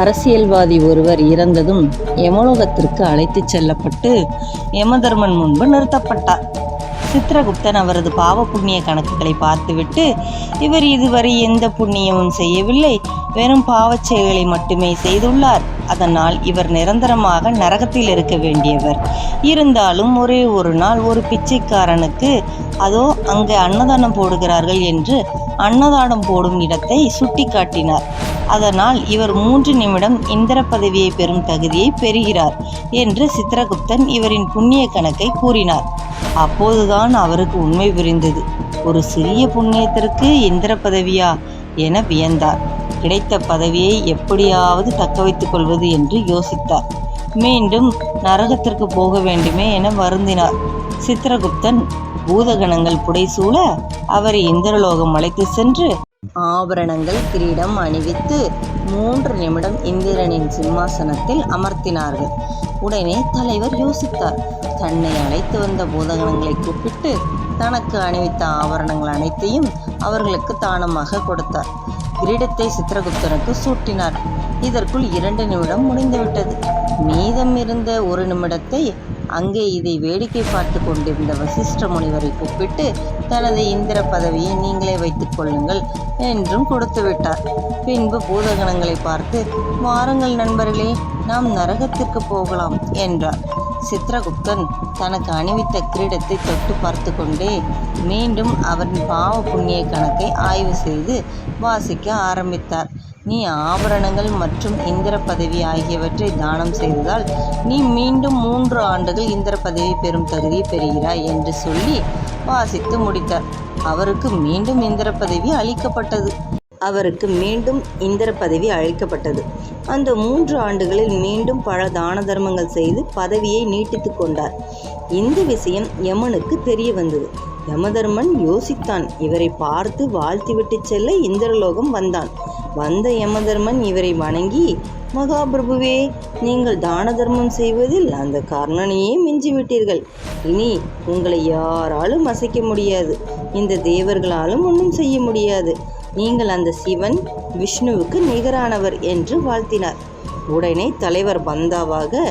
அரசியல்வாதி ஒருவர் இறந்ததும் யமலோகத்திற்கு அழைத்துச் செல்லப்பட்டு யமதர்மன் முன்பு நிறுத்தப்பட்டார். சித்திரகுப்தன் அவரது பாவ புண்ணிய கணக்குகளை பார்த்துவிட்டு இவர் இதுவரை எந்த புண்ணியமும் செய்யவில்லை. வெறும் பாவச் செயல்களை மட்டுமே செய்துள்ளார். அதனால் இவர் நிரந்தரமாக நரகத்தில் இருக்க வேண்டியவர். இருந்தாலும் ஒரே ஒரு நாள் ஒரு பிச்சைக்காரனுக்கு அதோ அங்கே அன்னதானம் போடுகிறார்கள் என்று அன்னதானம் போடும் இடத்தை சுட்டிக்காட்டினார். அதனால் இவர் மூன்று நிமிடம் இந்திர பதவியை பெறும் தகுதியை பெறுகிறார் என்று சித்திரகுப்தன் இவரின் புண்ணிய கணக்கை கூறினார். அப்போதுதான் அவருக்கு உண்மை புரிந்தது. ஒரு சிறிய புண்ணியத்திற்கு இந்திர பதவியா என வியந்தார். கிடைத்த பதவியை எப்படியாவது தக்க வைத்துக் கொள்வது என்று யோசித்தார். மீண்டும் நரகத்திற்கு போக வேண்டுமே என வருந்தினார். சித்திரகுப்தன் பூதகணங்கள் புடைசூழ அவரை இந்திரலோகம் அழைத்து சென்று ஆபரணங்கள் கிரீடம் அணிவித்து மூன்று நிமிடம் இந்திரனின் சிம்மாசனத்தில் அமர்த்தினார்கள். உடனே தலைவர் யோசித்தார். தன்னை அழைத்து வந்த பூதகணங்களை கூப்பிட்டு தனக்கு அணிவித்த ஆபரணங்கள் அனைத்தையும் அவர்களுக்கு தானமாக கொடுத்தார். கிரீடத்தை சித்திரகுப்தனுக்கு சூட்டினார். இதற்குள் இரண்டு நிமிடம் முடிந்துவிட்டது. மீதம் இருந்த ஒரு நிமிடத்தை அங்கே இதை வேடிக்கை பார்த்து கொண்டிருந்த வசிஷ்ட முனிவரை கூப்பிட்டு தனது இந்திர பதவியை நீங்களே வைத்துக் கொள்ளுங்கள் என்றும் கொடுத்து விட்டார். பின்பு பூதகணங்களை பார்த்து வாருங்கள் நண்பர்களே நாம் நரகத்திற்கு போகலாம் என்றார். சித்திரகுப்தன் தனக்கு அணிவித்த கிரீடத்தை தொட்டு பார்த்து கொண்டே மீண்டும் அவரின் பாவ புண்ணிய கணக்கை ஆய்வு செய்து வாசிக்க ஆரம்பித்தார். நீ ஆபரணங்கள் மற்றும் இந்திர பதவி ஆகியவற்றை தானம் செய்ததால் நீ மீண்டும் மூன்று ஆண்டுகள் இந்திர பதவி பெறும் தகுதியை பெறுகிறாய் என்று சொல்லி வாசித்து முடித்தார். அவருக்கு மீண்டும் இந்திர பதவி அளிக்கப்பட்டது. அவருக்கு மீண்டும் இந்திர பதவி அளிக்கப்பட்டது. அந்த மூன்று ஆண்டுகளில் மீண்டும் பல தான தர்மங்கள் செய்து பதவியை நீட்டித்து கொண்டார். இந்த விஷயம் யமனுக்கு தெரிய வந்தது. யமதர்மன் யோசித்தான் இவரை பார்த்து வாழ்த்திவிட்டு செல்ல இந்திரலோகம் வந்தான். வந்த யமதர்மன் இவரை வணங்கி மகாபிரபுவே நீங்கள் தான தர்மம் செய்வதில் அந்த கர்ணனையே மிஞ்சிவிட்டீர்கள். இனி உங்களை யாராலும் அசைக்க முடியாது. இந்த தேவர்களாலும் ஒன்றும் செய்ய முடியாது. நீங்கள் அந்த சிவன் விஷ்ணுவுக்கு நிகரானவர் என்று வாழ்த்தினார். உடனே தலைவர் பந்தாவாக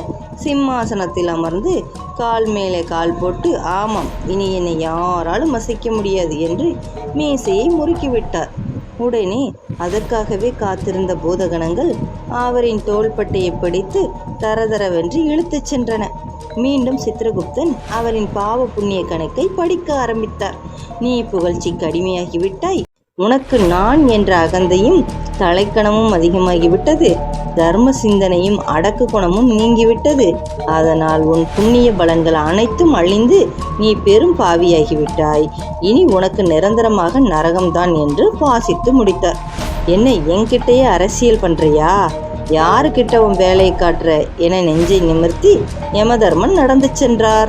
சிம்மாசனத்தில் அமர்ந்து கால் மேலே கால் போட்டு ஆமாம் இனி என்னை யாராலும் அசைக்க முடியாது என்று மீசையை முறுக்கிவிட்டார். உடனே அதற்காகவே காத்திருந்த பூதகணங்கள் அவரின் தோள்பட்டையை பிடித்து தரதரவென்று இழுத்துச் சென்றன. மீண்டும் சித்திரகுப்தன் அவரின் பாவ புண்ணிய கணக்கை படிக்க ஆரம்பித்தார். நீ புகழ்ச்சிக்கு அடிமையாகிவிட்டாய் உனக்கு நான் என்ற அகந்தையும் தலைக்கணமும் அதிகமாகிவிட்டது. தர்ம சிந்தனையும் அடக்கு குணமும் நீங்கிவிட்டது. அதனால் உன் புண்ணிய பலன்கள் அனைத்தும் அழிந்து நீ பெரும் பாவியாகிவிட்டாய். இனி உனக்கு நிரந்தரமாக நரகம்தான் என்று வாசித்து முடித்தார். என்ன என்கிட்டயே அரசியல் பண்றியா? யாருக்கிட்ட உன் வேலையை காட்டுற? என நெஞ்சை நிமிர்த்தி யமதர்மன் நடந்து சென்றார்.